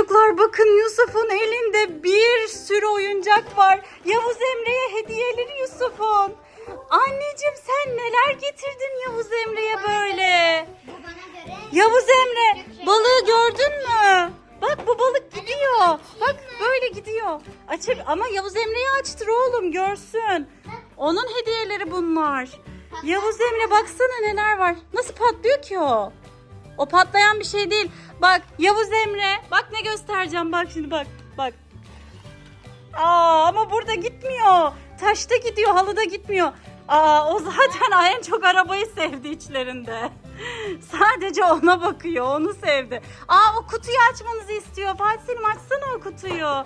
Çocuklar bakın Yusuf'un elinde bir sürü oyuncak var. Yavuz Emre'ye hediyeleri Yusuf'un. Anneciğim sen neler getirdin Yavuz Emre'ye böyle? Yavuz Emre balığı gördün mü? Bak bu balık gidiyor. Bak böyle gidiyor. Açık ama Yavuz Emre'yi açtır oğlum görsün. Onun hediyeleri bunlar. Yavuz Emre baksana neler var. Nasıl patlıyor ki o? O patlayan bir şey değil. Bak Yavuz Emre bak ne göstereceğim bak şimdi bak bak. Aa ama burada gitmiyor. Taşta gidiyor halıda gitmiyor. Aa o zaten en çok arabayı sevdi içlerinde. Sadece ona bakıyor onu sevdi. Aa o kutuyu açmanızı istiyor. Fatih Selim açsana o kutuyu.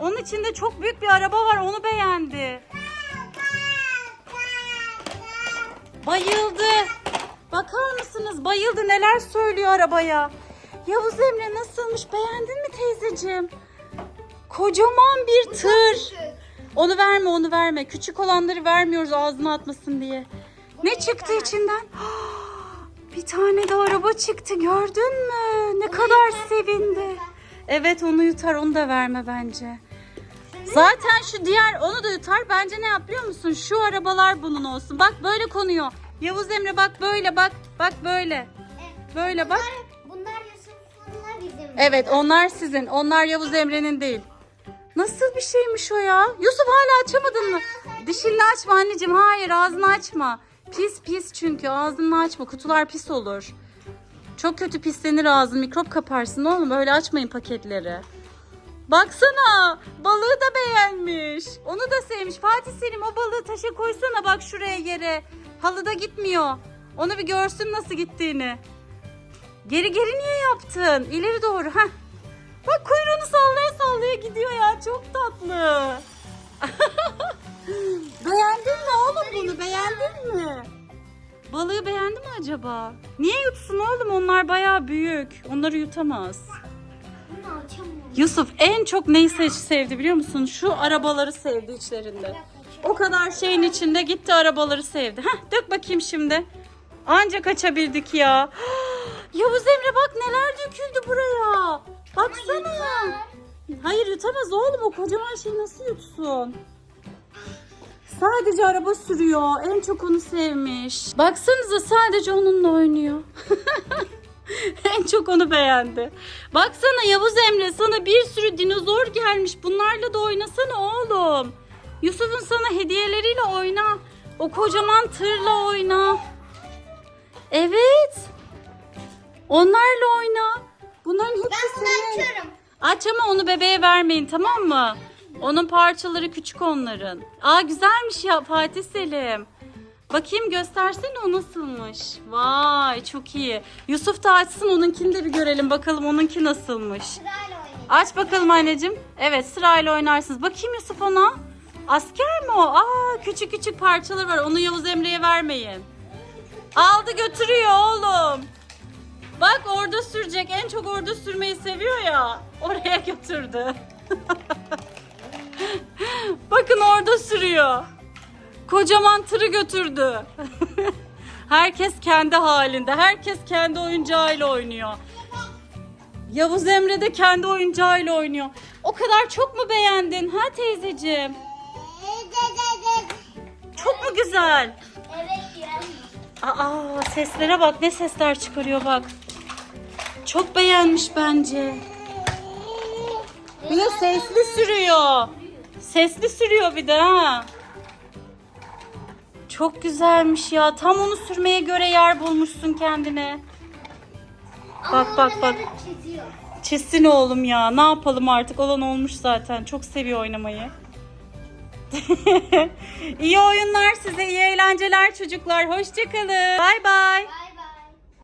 Onun içinde çok büyük bir araba var onu beğendi. Bayıldı. Bakar mısınız? Bayıldı. Neler söylüyor arabaya. Yavuz Emre nasılmış? Beğendin mi teyzeciğim? Kocaman bir tır. Onu verme, onu verme. Küçük olanları vermiyoruz ağzına atmasın diye. Ne çıktı içinden? Bir tane de araba çıktı. Gördün mü? Ne kadar sevindi. Evet onu yutar. Onu da verme bence. Zaten şu diğer onu da yutar. Bence ne yap biliyor musun? Şu arabalar bunun olsun. Bak böyle konuyor. Yavuz Emre bak böyle bak. Bak böyle. Böyle bak. Bunlar, bunlar Yusuf'unla bizim. Evet onlar sizin. Onlar Yavuz Emre'nin değil. Nasıl bir şeymiş o ya? Yusuf hala açamadın mı? Dişini açma anneciğim. Hayır ağzını açma. Pis pis çünkü ağzını açma. Kutular pis olur. Çok kötü pislenir ağzın. Mikrop kaparsın oğlum. Öyle açmayın paketleri. Baksana balığı da beğenmiş. Onu da sevmiş. Fatih Selim o balığı taşa koysana bak şuraya yere. Halıda gitmiyor. Onu bir görsün nasıl gittiğini. Geri geri niye yaptın? İleri doğru. Heh. Bak kuyruğunu sallaya sallaya gidiyor ya. Çok tatlı. Beğendin mi oğlum bunu? Beğendin mi? Balığı beğendi mi acaba? Niye yutsun oğlum? Onlar bayağı büyük. Onları yutamaz. Yusuf en çok neyi seç sevdi biliyor musun? Şu arabaları sevdi içlerinde. O kadar şeyin içinde gitti arabaları sevdi. Heh, dök bakayım şimdi. Ancak açabildik ya. Yavuz Emre bak neler döküldü buraya. Baksana. Hayır yutamaz oğlum o kocaman şeyi nasıl yutsun? Sadece araba sürüyor. En çok onu sevmiş. Baksanıza sadece onunla oynuyor. en çok onu beğendi. Baksana Yavuz Emre sana bir sürü dinozor gelmiş. Bunlarla da oynasana oğlum. Yusuf'un sana hediyeleriyle oyna. O kocaman tırla oyna. Evet. Onlarla oyna. Bunların hepsi Ben bunu senin. açıyorum. Aç ama onu bebeğe vermeyin tamam mı? Onun parçaları küçük onların. Aa güzelmiş ya Fatih Selim. Bakayım göstersene o nasılmış. Vay çok iyi. Yusuf da açsın onunkini de bir görelim bakalım onunki nasılmış. Sırayla oynayalım. Aç bakalım anneciğim. Evet sırayla oynarsınız. Bakayım Yusuf ona. Asker mi o? Aa küçük küçük parçalar var. Onu Yavuz Emre'ye vermeyin. Aldı götürüyor oğlum. Bak orada sürecek. En çok orada sürmeyi seviyor ya. Oraya götürdü. Bakın orada sürüyor. Kocaman tırı götürdü. Herkes kendi halinde. Herkes kendi oyuncağıyla oynuyor. Yavuz Emre de kendi oyuncağıyla oynuyor. O kadar çok mu beğendin ha teyzeciğim? Çok mu güzel? Evet ya. Aa seslere bak ne sesler çıkarıyor bak. Çok beğenmiş bence. Bir de sesli sürüyor. Sesli sürüyor bir de ha. Çok güzelmiş ya. Tam onu sürmeye göre yer bulmuşsun kendine. Bak bak bak. Çizsin oğlum ya. Ne yapalım artık olan olmuş zaten. Çok seviyor oynamayı. iyi oyunlar size. iyi eğlenceler çocuklar. Hoşçakalın. Bay bay.